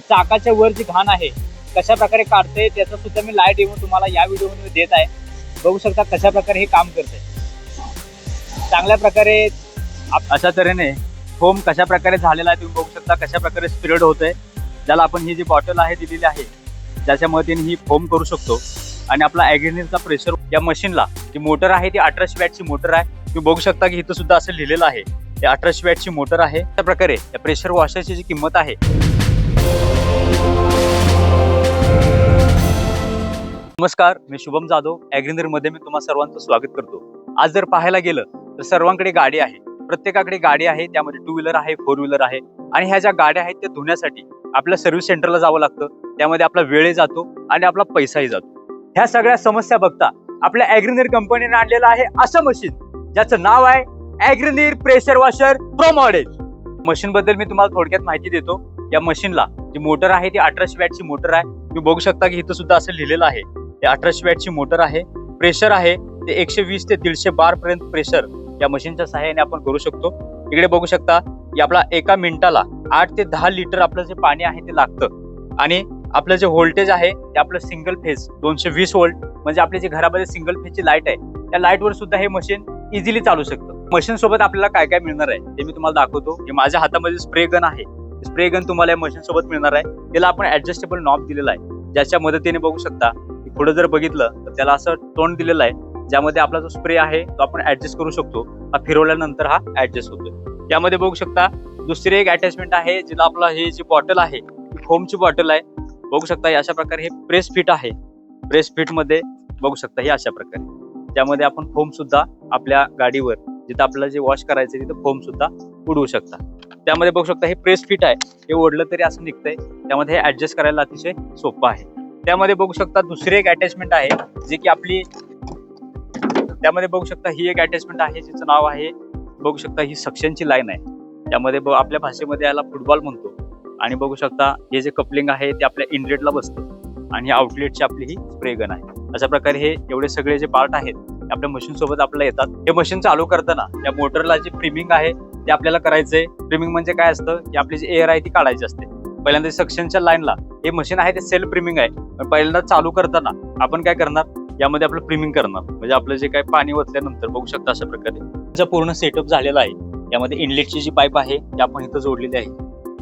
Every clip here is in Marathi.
चाकाच्या वर जी घाण आहे कशा प्रकारे काढते त्याचा सुद्धा मी लाइट येऊन तुम्हाला या व्हिडिओमध्ये देत आहे. बघू शकता कशा प्रकारे हे काम करते चांगल्या प्रकारे अशा तऱ्हेने फोम कशा प्रकारे झालेला आहे तुम्ही बघू शकता कशा प्रकारे स्प्रेड होतंय. ज्याला आपण ही जी बॉटल आहे दिलेली आहे ज्याच्या मदतीने ही फोम करू शकतो. आणि आपला ॲग्रिनरचा प्रेशर या मशीनला जी मोटर आहे ती अठराशे वॅटची मोटर आहे. तुम्ही बघू शकता की इथं सुद्धा असं लिहिलेलं आहे. ते अठराशे वॅटची मोटर आहे. त्या प्रकारे या प्रेशर वॉशरची जी किंमत आहे नमस्कार मी शुभम जाधव. ॲग्रिनरमध्ये मी तुम्हा सर्वांचं स्वागत करतो. आज जर पाहायला गेलं तर सर्वांकडे गाडी आहे. प्रत्येकाकडे गाडी आहे त्यामध्ये टू व्हीलर आहे फोर व्हीलर आहे. आणि ह्या ज्या गाड्या आहेत त्या धुण्यासाठी आपल्या सर्व्हिस सेंटरला जावं लागतं. त्यामध्ये आपला वेळ जातो आणि आपला पैसाही जातो. ह्या सगळ्या समस्या बघता आपल्या ॲग्रिनर कंपनीने आणलेलं आहे असं मशीन ज्याचं नाव आहे ॲग्रिनीर pressure washer pro model machine बद्दल मी तुम्हाला थोडक्यात माहिती देतो. या मशीनला जी मोटर आहे ती अठराशे वॅटची मोटर आहे. तुम्ही बघू शकता की इथं सुद्धा असं लिहिलेलं आहे. ते अठराशे वॅटची मोटर आहे. प्रेशर आहे. ते एकशे वीस ते दीडशे बार पर्यंत प्रेशर या मशीनच्या सहाय्याने आपण करू शकतो. इकडे बघू शकता की आपला एका मिनिटाला आठ ते दहा लिटर आपलं जे पाणी आहे ते लागतं. आणि आपलं जे व्होल्टेज आहे ते आपलं सिंगल फेज दोनशे वीस वोल्ट म्हणजे आपल्या जे घरामध्ये सिंगल फेजची लाइट आहे त्या लाईटवर सुद्धा हे मशीन इझिली चालू शकतं. मशीन सोबत आपल्याला काय काय मिळणार आहे ते मी तुम्हाला दाखवतो. हे माझ्या हातामध्ये स्प्रे गन आहे. स्प्रे गन तुम्हाला या मशीन सोबत मिळणार आहे. त्याला आपण ऍडजस्टेबल नॉब दिलेला आहे. ज्याच्या मदतीने बघू शकता पुढे जर बघितलं तर त्याला असं तोंड दिलेलं आहे. ज्यामध्ये आपला जो स्प्रे आहे तो आपण ऍडजस्ट करू शकतो. हा फिरवल्यानंतर हा ऍडजस्ट होतो यामध्ये बघू शकता दुसरी एक अटॅचमेंट आहे जिला आपला हे जी बॉटल आहे फोमची बॉटल आहे. बघू शकता अशा प्रकारे हे प्रेस फिट आहे. प्रेस फिटमध्ये बघू शकता हे अशा प्रकारे. त्यामध्ये आपण फोम सुद्धा आपल्या गाडीवर जिथं आपल्याला जे वॉश करायचं तिथं फोम सुद्धा उडवू शकता. त्यामध्ये बघू शकता हे प्रेस फिट आहे. हे ओढलं तरी असं निघतंय. त्यामध्ये हे ऍडजस्ट करायला अतिशय सोपं आहे. त्यामध्ये बघू शकता दुसरी एक अटॅचमेंट आहे जे की आपली त्यामध्ये बघू शकता ही एक अटॅचमेंट आहे जिचं नाव आहे बघू शकता ही सक्शनची लाईन आहे. त्यामध्ये आपल्या भाषेमध्ये याला फुटबॉल म्हणतो. आणि बघू शकता हे जे कपलिंग आहे ते आपल्या इनलेटला बसतं. आणि आउटलेटची आपली ही स्प्रे गन आहे. अशा प्रकारे हे एवढे सगळे जे पार्ट आहेत ते आपल्या मशीन सोबत आपल्याला येतात. हे मशीन चालू करताना या मोटरला जे प्रिमिंग आहे ते आपल्याला करायचंय. प्रिमिंग म्हणजे काय असतं? की आपली जी एअर आहे ती काढायची असते. पहिल्यांदा सक्शनच्या लाईनला हे मशीन आहे ते सेल्फ प्रिमिंग आहे. पण पहिल्यांदा चालू करताना आपण काय करणार? यामध्ये आपलं प्रिमिंग करणार. म्हणजे आपलं जे काय पाणी ओतल्यानंतर बघू शकता अशा प्रकारे. पूर्ण सेटअप झालेला आहे यामध्ये इनलेटची जी पाईप आहे ती आपण इथं जोडलेली आहे.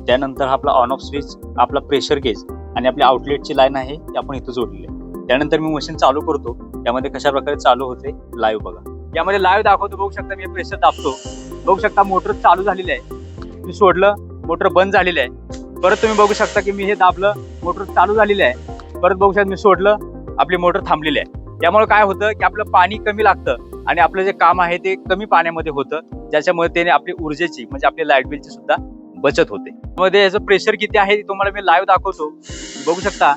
त्यानंतर आपला ऑन ऑफ स्विच आपला प्रेशर गेज आणि आपली आउटलेटची लाईन आहे ती आपण इथं जोडलेली आहे. त्यानंतर मी मशीन चालू करतो. त्यामध्ये कशा प्रकारे चालू होते? लाईव्ह बघा. यामध्ये लाईव्ह दाखवतो. बघू शकता मी प्रेशर दाबतो. बघू शकता मोटर चालू झालेली आहे. मी सोडलं मोटर बंद झालेली आहे. परत तुम्ही बघू शकता की मी हे दाबलं मोटर चालू झालेली आहे. परत बघू शकता मी सोडलं आपली मोटर थांबलेली आहे. त्यामुळे काय होतं की आपलं पाणी कमी लागतं आणि आपलं जे काम आहे ते कमी पाण्यामध्ये होतं ज्याच्यामुळे त्याने आपली ऊर्जेची म्हणजे आपली लाइट बिलची सुद्धा बचत होते. मध्ये याचं प्रेशर किती आहे ते तुम्हाला मी लाईव्ह दाखवतो. बघू शकता.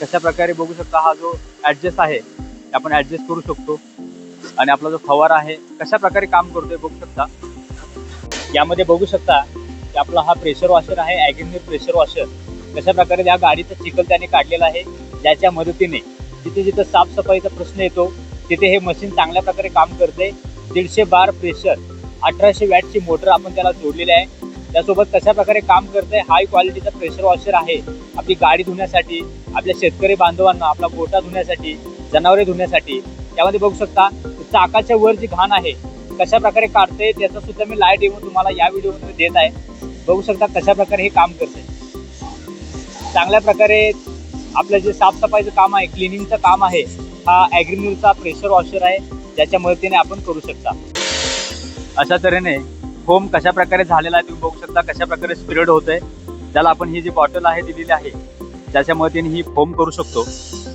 कशा प्रकारे बघू शकता हा जो ऍडजस्ट आहे आपण ऍडजस्ट करू शकतो. आणि आपला जो फवारा आहे कशा प्रकारे काम करतोय बघू शकता. यामध्ये बघू शकता की आपला हा प्रेशर वॉशर आहे ॲग्रिमिर प्रेशर वॉशर कशा प्रकारे या गाडीचं चिखल त्याने काढलेला आहे ज्याच्या मदतीने जिथे जिथे साफसफाईचा प्रश्न येतो तिथे हे मशीन चांगल्या प्रकारे काम करते दीडशे बार प्रेशर अठराशे वॅटची मोटर आपण त्याला जोडलेली आहे. त्यासोबत कशा प्रकारे काम करते हाय क्वालिटीचा प्रेशर वॉशर आहे आपली गाडी धुण्यासाठी आपल्या शेतकरी बांधवांना आपला गोटा धुण्यासाठी जनावरे धुण्यासाठी. त्यामध्ये बघू शकता चाकाच्या वर जी घाण आहे कशा प्रकारे काढते त्याचा सुद्धा मी लाइट येऊन तुम्हाला या व्हिडिओमध्ये देत आहे. बघू शकता कशा प्रकारे हे काम करते चांगल्या प्रकारे आपलं जे साफसफाईचं काम आहे क्लिनिंगचं काम आहे हा ॲग्रिमिलचा प्रेशर वॉशर आहे ज्याच्या मदतीने आपण करू शकता. अशा तऱ्हेने फोम कशा प्रकारे झालेला आहे तुम्ही बघू शकता कशा प्रकारे स्प्रेड होत आहे ज्याला आपण ही जी बॉटल आहे दिलेली आहे त्याच्या मदतीने ही फोम करू शकतो.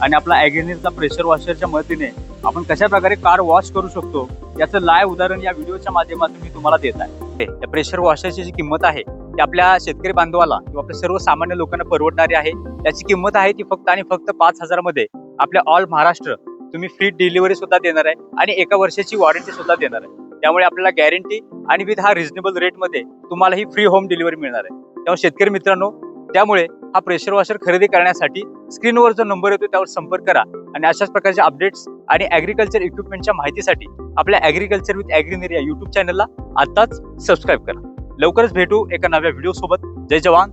आणि आपला ॲग्रिनिरचा प्रेशर वॉशरच्या मदतीने आपण कशा प्रकारे कार वॉश करू शकतो याचं लाईव्ह उदाहरण या व्हिडिओच्या माध्यमातून मी तुम्हाला देत आहे. या प्रेशर वॉशरची जी किंमत आहे ती आपल्या शेतकरी बांधवाला किंवा आपल्या सर्वसामान्य लोकांना परवडणारी आहे. त्याची किंमत आहे ती फक्त आणि फक्त पाच हजारमध्ये. आपल्या ऑल महाराष्ट्र तुम्ही फ्री डिलिव्हरी सुद्धा देणार आहे आणि एका वर्षाची वॉरंटी सुद्धा देणार आहे. त्यामुळे आपल्याला गॅरंटी आणि विथ हा रिझनेबल रेटमध्ये तुम्हाला ही फ्री होम डिलिव्हरी मिळणार आहे. त्यामुळे शेतकरी मित्रांनो त्यामुळे हा प्रेशर वॉशर खरेदी करण्यासाठी स्क्रीनवर जो नंबर येतो त्यावर संपर्क करा. आणि अशाच प्रकारच्या अपडेट्स आणि ॲग्रिकल्चर इक्विपमेंटच्या माहितीसाठी आपल्या ॲग्रिकल्चर विथ ॲग्रिनेर या युट्यूब चॅनलला आताच सबस्क्राईब करा. लवकरच भेटू एका नव्या व्हिडिओसोबत जय जवान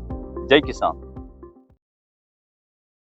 जय किसान.